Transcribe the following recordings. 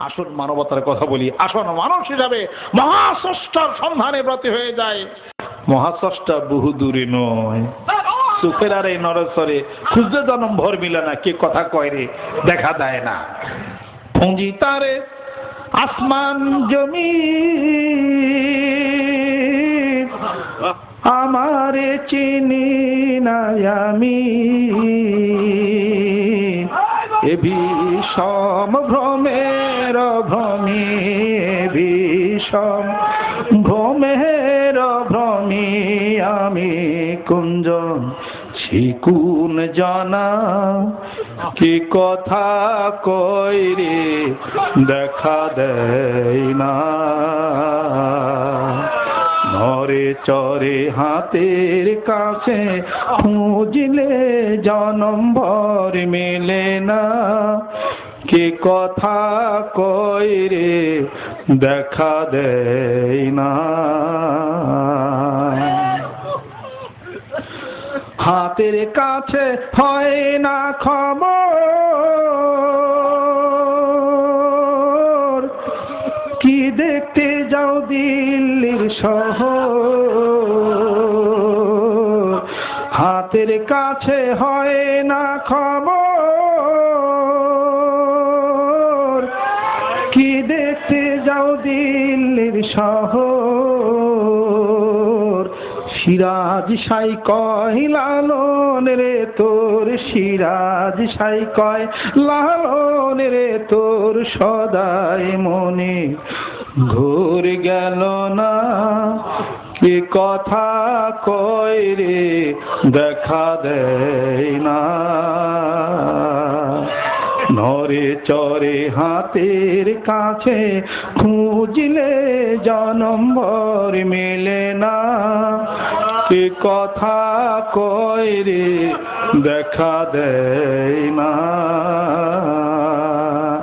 আসুন মানবতার কথা বলি। আসুন মানুষ হিসাবে মহাস্রষ্টার সন্ধানে ব্রতী হয়ে যায়। মহাস্রষ্টা বহু দূরে নয়। সুখের আর এই নরসরে খুঁজতে জনম ভর মিলে না, কে কথা কয় রে? দেখা দেয় না। পুঁজি তারে আসমান জমি আমারে চিনি না আমি। এ বিষম ভ্রমের ভ্রমী বিষম ভ্রমের ভ্রমী আমি কুঞ্জন, শিকুন জানা, কি কথা কই রে, দেখা দেয় না। নরে চরে হাতের কাছে খুঁজলে জনম ভর মেলে না। কে কথা কই রে? দেখা দেয় না। হাতের কাছে হয় না খবর। কি দেখতে যাও দিল্লির শহর। হাতের কাছে হয় না খবর। কি দেখতে যাও দিল্লির শহর। সিরাজ সাই কয়, লালন রে তোর, সিরাজ সাই কয়, লালন রে তোর, সদাই মনে ঘুর গেল না। কে কথা কয় রে, দেখা দেয় না। নরে চরে হাতের কাছে খুঁজলে জনম্বর মেলে না। কে কথা কয় রে, দেখা দেয় না।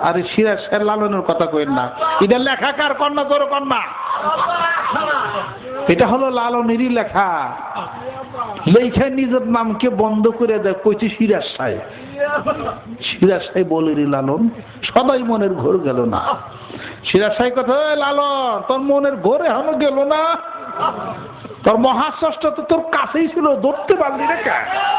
আরে সিরাজ শের লালনের কথা কইন না। এটা লেখাকার কন্যা তোর কন্যা? এটা হলো লালনেরই লেখা। লেখা নিজের নামকে বন্ধ করে দেয়, কইছে সিরাজ সাহেব। সিরাজ সাহেব বলে রে, লালন, সবাই মনের ঘোর গেল না। সিরাজ সাহেব কথা "ওই লালন, তোর মনের ঘরে হানো গেল না? তোর মহাশ্রষ্ট তো তোর কাছেই ছিল, ধরতে পারলি রে কে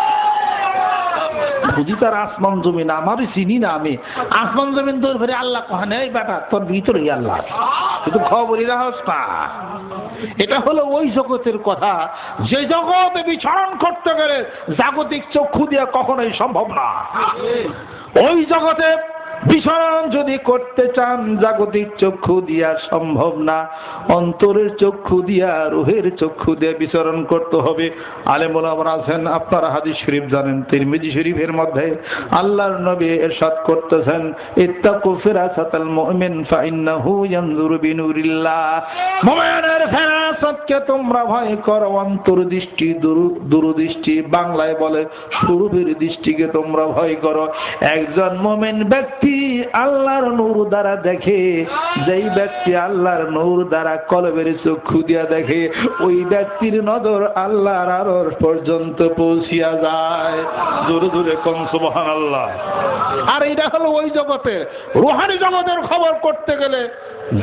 বুঝি তার আসমান জমিন, আমারই চিনি না আমি। আসমান জমিন তোর ফেরে আল্লাহ কহানে, এই বেটা, তোর ভিতরে আল্লাহ। কিন্তু খবরই রাহস না এটা হলো ওই জগতের কথা। যে জগতে বিচরণ করতে গেলে জাগতিক চক্ষু দিয়ে কখনোই সম্ভব না। ওই জগতে বিচরণ যদি করতে চান, জাগতিক চক্ষু দিয়া সম্ভব না। অন্তরের চক্ষু দিয়া, রুহের চক্ষু দিয়ে বিচরণ করতে হবে। আলেমুল আমার আছেন, আপনারা হাদিস শরীফ জানেন, তিরমিজি শরীফের মধ্যে আল্লাহর নবী এরশাদ করতেছেন, ইত্তাকু ফিরাসাতাল মুমিন ফাইন্নাহু ইয়ানজুরু বিনুরিল্লাহ। মুমিনের ফেরাসতকে তোমরা ভয় করো অন্তর্দৃষ্টি দূর- দূরদৃষ্টি, বাংলায় বলে সুরভের দৃষ্টিকে তোমরা ভয় করো। একজন মোমেন ব্যক্তি আল্লাহর নূর দ্বারা দেখে, যেই ব্যক্তি আল্লাহর নূর দ্বারা কলবের চক্ষু দিয়া দেখে, ওই ব্যক্তির নজর আল্লাহর আরর পর্যন্ত পৌঁছিয়া যায়। দূরে দূরে কম সুবহান আল্লাহ আর এটা হলো ওই জগতে। রুহানি জগতের খবর করতে গেলে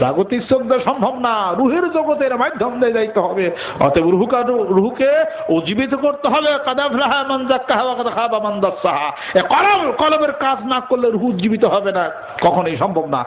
জাগতিক শ্রদ্ধা সম্ভব না, রুহের জগতের মাধ্যম দিয়ে যাইতে হবে। অতএব রুহুকা রুহুকে উজ্জীবিত করতে হবে কাদা ফ্লাহা জাক্কাহা ওয়া কাদা খাবা দাসসাহা কলম কলমের কাজ না করলে রুহু উজ্জীবিত হবে না, কখনোই সম্ভব না।